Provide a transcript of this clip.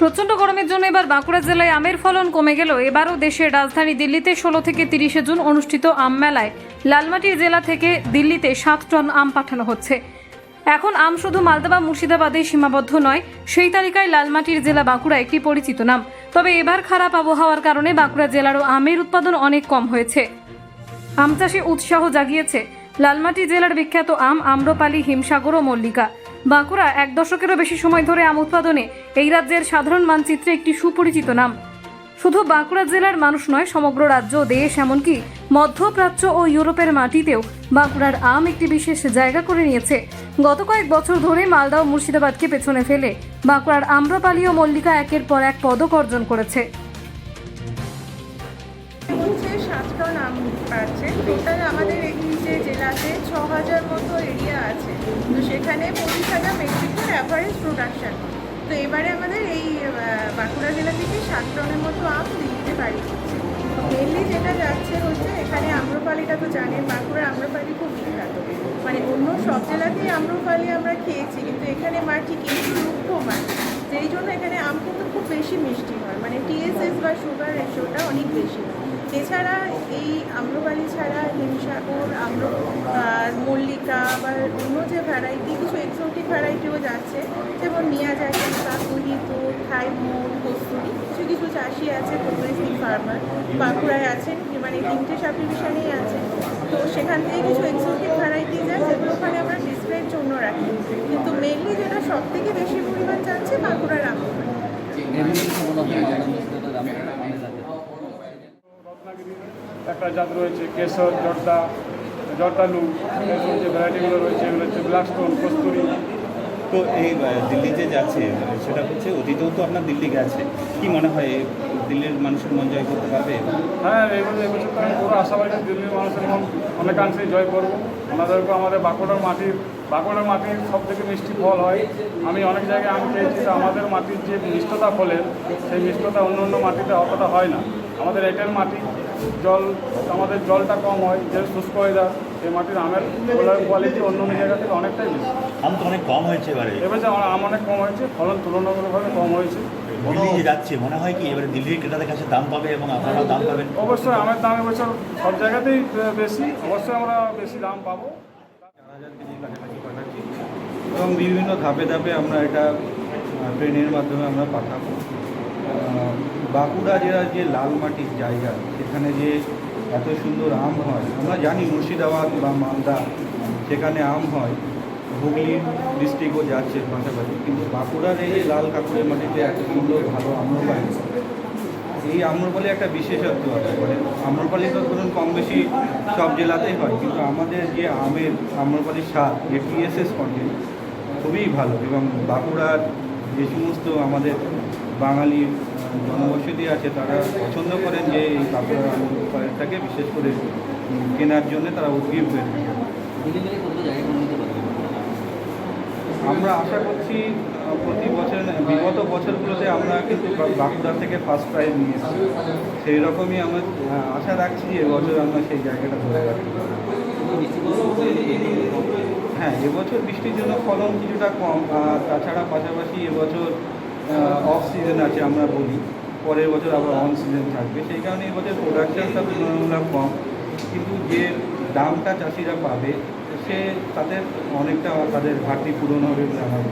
প্রচণ্ড গরমের জন্য এবার বাঁকুড়া জেলায় আমের ফলন কমে গেল। এবারও দেশের রাজধানী দিল্লিতে ষোলো থেকে তিরিশে জুন অনুষ্ঠিত আম মেলায়। লালমাটির জেলা থেকে দিল্লিতে সাত টন আম পাঠানো হচ্ছে। এখন আম শুধু মালদা বা মুর্শিদাবাদে সীমাবদ্ধ নয়, সেই তালিকায় লালমাটির জেলা বাঁকুড়া একটি পরিচিত নাম। তবে এবার খারাপ আবহাওয়ার কারণে বাঁকুড়া জেলারও আমের উৎপাদন অনেক কম হয়েছে। আম চাষে উৎসাহ জাগিয়েছে। লালমাটি জেলার বিখ্যাত আম আম্রপালি, হিমসাগর ও মল্লিকা। বাঁকুড়া এক দশকেরও বেশি সময় ধরে আম উৎপাদনে এই রাজ্যের সাধারণ মানচিত্রে একটি সুপরিচিত নাম। শুধু বাঁকুড়া জেলার মানুষ নয়, সমগ্র রাজ্য, দেশ, এমনকি মধ্যপ্রাচ্য ও ইউরোপের মাটিতেও বাঁকুড়ার আম একটি বিশেষ জায়গা করে নিয়েছে। গত কয়েক বছর ধরে মালদা ও মুর্শিদাবাদকে পেছনে ফেলে বাঁকুড়ার আম্রপালি ও মল্লিকা একের পর এক পদক অর্জন করেছে। নাম পাচ্ছে টোটাল আমাদের এই যে জেলাতে ছ হাজার মতো এরিয়া আছে। তো সেখানে পঁচিশ হাজার মেট্রিকের অ্যাভারেজ প্রোডাকশন তো এবারে আমাদের এই বাঁকুড়া জেলা থেকে সাত টনের মতো আম দিল্লিতে বাড়ি হচ্ছে। মেনলি যেটা যাচ্ছে হচ্ছে এখানে আম্রপালিটা তো জানেন, বাঁকুড়ার আম্রপালি খুব বিখ্যাত। মানে অন্য সব জেলাতেই আম্রপালি আমরা খেয়েছি, কিন্তু এখানে মাটি কিন্তু রুক্ষ মাটি সেই জন্য এখানে আম কিন্তু খুব বেশি মিষ্টি হয়। মানে টিএসএস বা সুগার রেশিওটা অনেক বেশি। এছাড়া এই আম্রপালি ছাড়া হিমসাগর, আম্র মল্লিকা বা অন্য যে ভ্যারাইটি কিছু এক্সোটিক ভ্যারাইটিও যাচ্ছে, যেমন মিয়াজাকি কাকুহিত থাইমোন কস্তুরি, কিছু কিছু চাষি আছে প্রোগ্রেসিভ ফার্মার বাঁকুড়ায় আছেন মানে তিনটে সাব আছে তো সেখান থেকে কিছু এক্সোটিক ভ্যারাইটি যায় যেগুলো ওখানে আমরা ডিসপ্লের জন্য রাখি। কিন্তু মেনলি যেটা সব থেকে বেশি পরিমাণ যাচ্ছে বাঁকুড়ার আম্রপালি এমনি কিছু মনে হয় যারা মুর্শিদাবাদের আমের আমের জাতে রত্নাগিরি একটা জাত রয়েছে কেশর জর্দা জর্দালু এরকম যে ভ্যারাইটিগুলো রয়েছে এগুলো হচ্ছে ব্ল্যাকস্টোন কস্তুরি। তো এই দিল্লি যে যাচ্ছে সেটা হচ্ছে অতীতেও তো আপনার দিল্লি গেছে। কি মনে হয় এই দিল্লির মানুষের মন জয় করতে পারবে? হ্যাঁ এগুলো এবছর তো আমি পুরো আশাবাদী দিল্লির মানুষের মন অনেকাংশেই জয় করব। ওনাদেরকে আমাদের বাঁকুড়ার মাটির বাঁকুড়ার মাটির সব থেকে মিষ্টি ফল হয়। আমি অনেক জায়গায় আমি খেয়েছি আমাদের মাটির যে মিষ্টতা ফলের সেই মিষ্টতা অন্য অন্য মাটিতে অতটা হয় না। আমাদের এটার মাটি জল আমাদের জলটা কম হয় যে শুষ্ক ওয়েদার এই মাটির আমের কোয়ালিটি অন্য অন্য জায়গা থেকে অনেকটাই বেশি। আম তো অনেক কম হয়েছে এবারে। এবারে আমার আম অনেক কম হয়েছে ফলন তুলনামূলকভাবে কম হয়েছে। দিল্লি যে যাচ্ছে মনে হয় কি এবারে দিল্লির ক্রেতাদের কাছে দাম পাবে এবং আপনারা দাম পাবেন? অবশ্যই আমের দাম এবছর সব জায়গাতেই বেশি। অবশ্যই আমরা বেশি দাম পাবো। হাজার কেজি কাছাকাছি পাঠাচ্ছি এবং বিভিন্ন ধাপে ধাপে আমরা এটা ট্রেনের মাধ্যমে আমরা পাঠাবো। বাঁকুড়া জেলার যে লাল মাটির জায়গা, সেখানে যে এত সুন্দর আম হয়, আমরা জানি মুর্শিদাবাদ বা মালদা, সেখানে আম হয়, হুগলি ডিস্ট্রিক্টও যাচ্ছে পাশাপাশি, কিন্তু বাঁকুড়ার এই লাল কাকুরের মাটিতে এত সুন্দর ভালো আম্রপালি, এই আম্রপালি একটা বিশেষত্ব আছে মানে আম্রপালি তো ধরুন কম বেশি সব জেলাতেই হয়, কিন্তু আমাদের যে আমের আম্রপালির স্বাদ, যে টিএসএস কন্টেন্ট খুবই ভালো, এবং বাঁকুড়ার যে সমস্ত আমাদের বাঙালি জনবসতি আছে, তারা পছন্দ করেন যে এই আম্রপালিটাকে বিশেষ করে কেনার জন্য তারা উদ্গ্রীব হয়ে আমরা আশা করছি প্রতি বছর, বিগত বছরগুলোতে আমরা কিন্তু বাঁকুড়া থেকে ফার্স্ট প্রাইজ নিয়ে এসেছি। সেই রকমই আমরা আশা রাখছি এবছর আমরা সেই জায়গাটা ধরে কম হ্যাঁ এবছর বৃষ্টির জন্য ফলন কিছুটা কম তাছাড়া পাশাপাশি এবছর অফ সিজন আছে আমরা বলি। পরের বছর আবার অন সিজন থাকবে। সেই কারণে এবছর প্রোডাকশনটা তুলনামূলক কম। কিন্তু যে দামটা চাষিরা পাবে, সে তাদের অনেকটা তাদের ঘাটতি পূরণ হবে বলে আমার